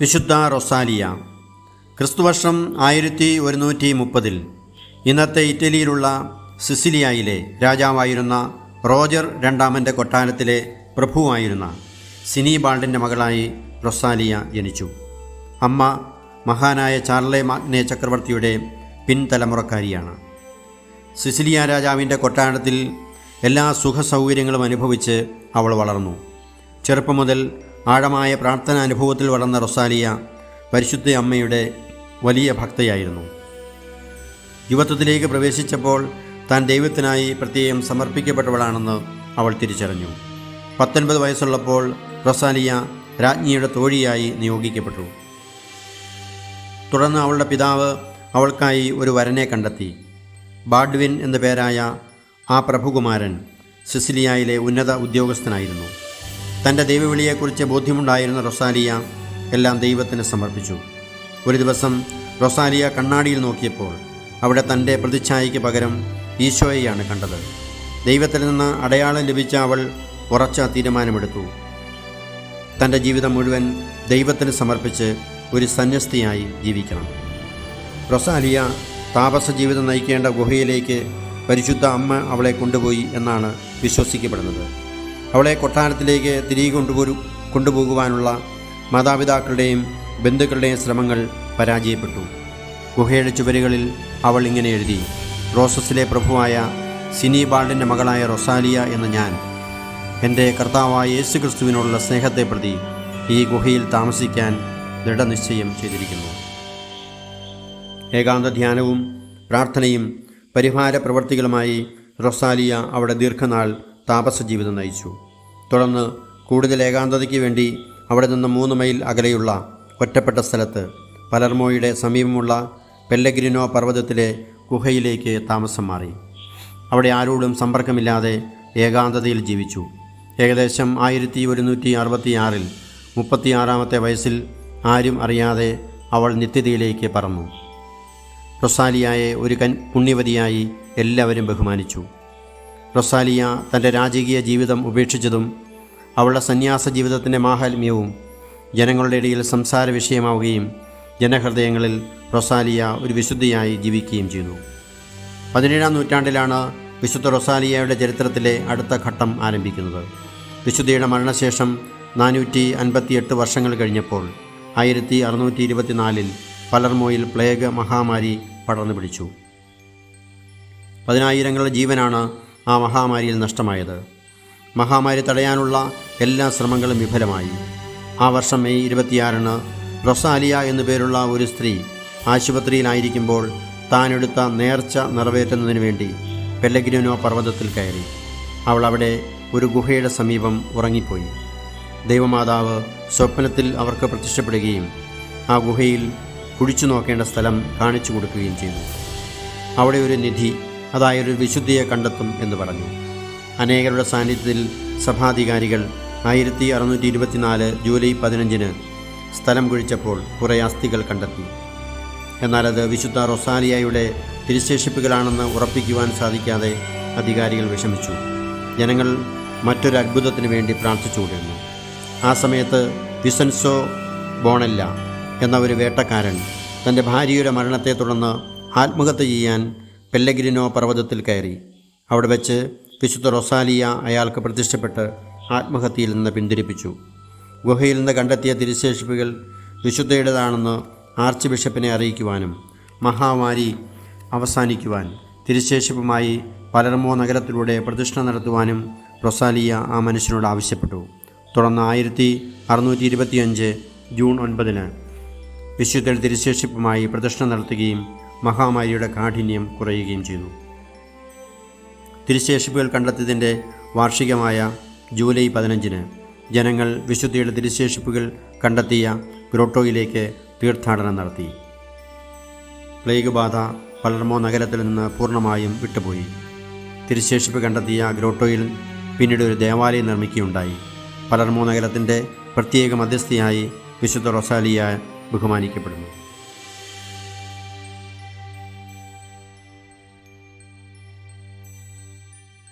വിശുദ്ധ റൊസാലിയ. ക്രിസ്തുവർഷം ആയിരത്തി ഒരുന്നൂറ്റി മുപ്പതിൽ ഇന്നത്തെ ഇറ്റലിയിലുള്ള സിസിലിയയിലെ രാജാവായിരുന്ന റോജർ രണ്ടാമന്റെ കൊട്ടാരത്തിലെ പ്രഭുവായിരുന്ന സിനിബാൾഡിന്റെ മകളായി റൊസാലിയ ജനിച്ചു. അമ്മ മഹാനായ ചാർലെ മാഗ്നെ ചക്രവർത്തിയുടെ പിൻതലമുറക്കാരിയാണ്. സിസിലിയ രാജാവിന്റെ കൊട്ടാരത്തിൽ എല്ലാ സുഖസൗകര്യങ്ങളും അനുഭവിച്ച് അവൾ വളർന്നു. ചെറുപ്പം മുതൽ ആഴമായ പ്രാർത്ഥന അനുഭവത്തിൽ വളർന്ന റൊസാലിയ പരിശുദ്ധ അമ്മയുടെ വലിയ ഭക്തയായിരുന്നു. യുവത്വത്തിലേക്ക് പ്രവേശിച്ചപ്പോൾ താൻ ദൈവത്തിനായി പ്രത്യേകം സമർപ്പിക്കപ്പെട്ടവളാണെന്ന് അവൾ തിരിച്ചറിഞ്ഞു. പത്തൊൻപത് വയസ്സുള്ളപ്പോൾ റൊസാലിയ രാജ്ഞിയുടെ തോഴിയായി നിയോഗിക്കപ്പെട്ടു. തുടർന്ന് അവളുടെ പിതാവ് അവൾക്കായി ഒരു വരനെ കണ്ടെത്തി. ബാഡ്വിൻ എന്ന പേരായ ആ പ്രഭുകുമാരൻ സിസിലിയയിലെ ഉന്നത ഉദ്യോഗസ്ഥനായിരുന്നു. തന്റെ ദൈവവിളിയെക്കുറിച്ച് ബോധ്യമുണ്ടായിരുന്ന റൊസാലിയ എല്ലാം ദൈവത്തിന് സമർപ്പിച്ചു. ഒരു ദിവസം റൊസാലിയ കണ്ണാടിയിൽ നോക്കിയപ്പോൾ അവിടെ തന്റെ പ്രതിച്ഛായയ്ക്ക് പകരം ഈശോയെയാണ് കണ്ടത്. ദൈവത്തിൽ നിന്ന് അടയാളം ലഭിച്ച അവൾ ഉറച്ച തീരുമാനമെടുത്തു. തന്റെ ജീവിതം മുഴുവൻ ദൈവത്തിന് സമർപ്പിച്ച് ഒരു സന്യസ്തിയായി ജീവിക്കണം. റൊസാലിയ താപസ ജീവിതം നയിക്കേണ്ട ഗുഹയിലേക്ക് പരിശുദ്ധ അമ്മ അവളെ കൊണ്ടുപോയി എന്നാണ് വിശ്വസിക്കപ്പെടുന്നത്. അവളെ കൊട്ടാരത്തിലേക്ക് തിരികെ കൊണ്ടുപോരു കൊണ്ടുപോകുവാനുള്ള മാതാപിതാക്കളുടെയും ബന്ധുക്കളുടെയും ശ്രമങ്ങൾ പരാജയപ്പെട്ടു. ഗുഹയുടെ ചുവരുകളിൽ അവൾ ഇങ്ങനെ എഴുതി റോസസിലെ പ്രഭുവായ സിനിബാൾഡിന്റെ മകളായ റൊസാലിയ എന്ന ഞാൻ എന്റെ കർത്താവായ യേശു ക്രിസ്തുവിനോടുള്ള സ്നേഹത്തെ പ്രതി ഈ ഗുഹയിൽ താമസിക്കാൻ ദൃഢനിശ്ചയം ചെയ്തിരിക്കുന്നു. ഏകാന്ത ധ്യാനവും പ്രാർത്ഥനയും പരിഹാര പ്രവർത്തികളുമായി റൊസാലിയ അവിടെ ദീർഘനാൾ താപസ ജീവിതം നയിച്ചു. തുടർന്ന് കൂടുതൽ ഏകാന്തതയ്ക്ക് വേണ്ടി അവിടെ നിന്ന് മൂന്ന് മൈൽ അകലെയുള്ള ഒറ്റപ്പെട്ട സ്ഥലത്ത് പലർമോയുടെ സമീപമുള്ള പെല്ലഗ്രിനോ പർവതത്തിലെ ഗുഹയിലേക്ക് താമസം മാറി. അവിടെ ആരോടും സമ്പർക്കമില്ലാതെ ഏകാന്തതയിൽ ജീവിച്ചു. ഏകദേശം ആയിരത്തി ഒരുന്നൂറ്റി അറുപത്തിയാറിൽ മുപ്പത്തിയാറാമത്തെ വയസ്സിൽ ആരും അറിയാതെ അവൾ നിത്യതയിലേക്ക് പറന്നു. റൊസാലിയായെ ഒരു കൻ പുണ്യവതിയായി എല്ലാവരും ബഹുമാനിച്ചു. റൊസാലിയ തന്റെ രാജകീയ ജീവിതം ഉപേക്ഷിച്ചതും അവളുടെ സന്യാസ ജീവിതത്തിന്റെ മാഹാത്മ്യവും ജനങ്ങളുടെ ഇടയിൽ സംസാര വിഷയമാവുകയും ജനഹൃദയങ്ങളിൽ റൊസാലിയ ഒരു വിശുദ്ധിയായി ജീവിക്കുകയും ചെയ്തു. പതിനേഴാം നൂറ്റാണ്ടിലാണ് വിശുദ്ധ റൊസാലിയയുടെ ചരിത്രത്തിലെ അടുത്ത ഘട്ടം ആരംഭിക്കുന്നത്. വിശുദ്ധിയുടെ മരണശേഷം നാനൂറ്റി അൻപത്തിയെട്ട് വർഷങ്ങൾ കഴിഞ്ഞപ്പോൾ ആയിരത്തി അറുന്നൂറ്റി ഇരുപത്തിനാലിൽ പലർമോയിൽ പ്ലേഗ് മഹാമാരി പടർന്നു പിടിച്ചു. പതിനായിരങ്ങളുടെ ജീവനാണ് ആ മഹാമാരിയിൽ നഷ്ടമായത്. മഹാമാരി തടയാനുള്ള എല്ലാ ശ്രമങ്ങളും വിഫലമായി. ആ വർഷം മെയ് ഇരുപത്തിയാറിന് റൊസാലിയ എന്നു പേരുള്ള ഒരു സ്ത്രീ ആശുപത്രിയിലായിരിക്കുമ്പോൾ താനെടുത്ത നേർച്ച നിറവേറ്റുന്നതിന് വേണ്ടി പെല്ലഗ്രിനോ പർവതത്തിൽ കയറി. അവൾ അവിടെ ഒരു ഗുഹയുടെ സമീപം ഉറങ്ങിപ്പോയി. ദൈവമാതാവ് സ്വപ്നത്തിൽ അവർക്ക് പ്രത്യക്ഷപ്പെടുകയും ആ ഗുഹയിൽ കുഴിച്ചു നോക്കേണ്ട സ്ഥലം കാണിച്ചു കൊടുക്കുകയും ചെയ്തു. അവിടെ ഒരു നിധി അതായത് ഒരു വിശുദ്ധിയെ കണ്ടെത്തും എന്ന് പറഞ്ഞു. അനേകരുടെ സാന്നിധ്യത്തിൽ സഭാധികാരികൾ ആയിരത്തി അറുന്നൂറ്റി ഇരുപത്തിനാല് ജൂലൈ പതിനഞ്ചിന് സ്ഥലം കുഴിച്ചപ്പോൾ കുറേ അസ്ഥികൾ കണ്ടെത്തി. എന്നാൽ അത് വിശുദ്ധ റൊസാലിയയുടെ തിരിശേഷിപ്പുകളാണെന്ന് ഉറപ്പിക്കുവാൻ സാധിക്കാതെ അധികാരികൾ വിഷമിച്ചു. ജനങ്ങൾ മറ്റൊരു അത്ഭുതത്തിന് വേണ്ടി പ്രാർത്ഥിച്ചുകൊണ്ടിരുന്നു ആ സമയത്ത് വിസൻസോ ബോണല്ല എന്ന ഒരു വേട്ടക്കാരൻ തന്റെ ഭാര്യയുടെ മരണത്തെ തുടർന്ന് ആത്മഹത്യ ചെയ്യാൻ പെല്ലഗ്രിനോ പർവതത്തിൽ കയറി. അവിടെ വെച്ച് വിശുദ്ധ റൊസാലിയ അയാൾക്ക് പ്രതിഷ്ഠപ്പെട്ട് ആത്മഹത്യയിൽ നിന്ന് പിന്തിരിപ്പിച്ചു. ഗുഹയിൽ നിന്ന് കണ്ടെത്തിയ തിരുശേഷിപ്പുകൾ വിശുദ്ധയുടേതാണെന്ന് ആർച്ച് ബിഷപ്പിനെ അറിയിക്കുവാനും മഹാമാരി അവസാനിക്കുവാൻ തിരുശേഷിപ്പുമായി പലർമോ നഗരത്തിലൂടെ പ്രതിഷ്ഠ നടത്തുവാനും റൊസാലിയ ആ മനുഷ്യനോട് ആവശ്യപ്പെട്ടു. തുടർന്ന് ആയിരത്തി അറുന്നൂറ്റി ഇരുപത്തിയഞ്ച് ജൂൺ ഒൻപതിന് വിശുദ്ധയുടെ തിരുശേഷിപ്പുമായി പ്രതിഷ്ഠ നടത്തുകയും മഹാമാരിയുടെ കാഠിന്യം കുറയുകയും ചെയ്തു. തിരുശേഷിപ്പുകൾ കണ്ടെത്തിയതിന്റെ വാർഷികമായ ജൂലൈ പതിനഞ്ചിന് ജനങ്ങൾ വിശുദ്ധിയുടെ തിരുശേഷിപ്പുകൾ കണ്ടെത്തിയ ഗ്രോട്ടോയിലേക്ക് തീർത്ഥാടനം നടത്തി. പ്ലേഗ് ബാധ പലർമോ നഗരത്തിൽ നിന്ന് പൂർണമായും വിട്ടുപോയി. തിരുശേഷിപ്പ് കണ്ടെത്തിയ ഗ്രോട്ടോയിൽ പിന്നീട് ഒരു ദേവാലയം നിർമ്മിക്കുകയുണ്ടായി. പലർമോ നഗരത്തിന്റെ പ്രത്യേക മധ്യസ്ഥയായി വിശുദ്ധ റൊസാലിയ ബഹുമാനിക്കപ്പെടുന്നു.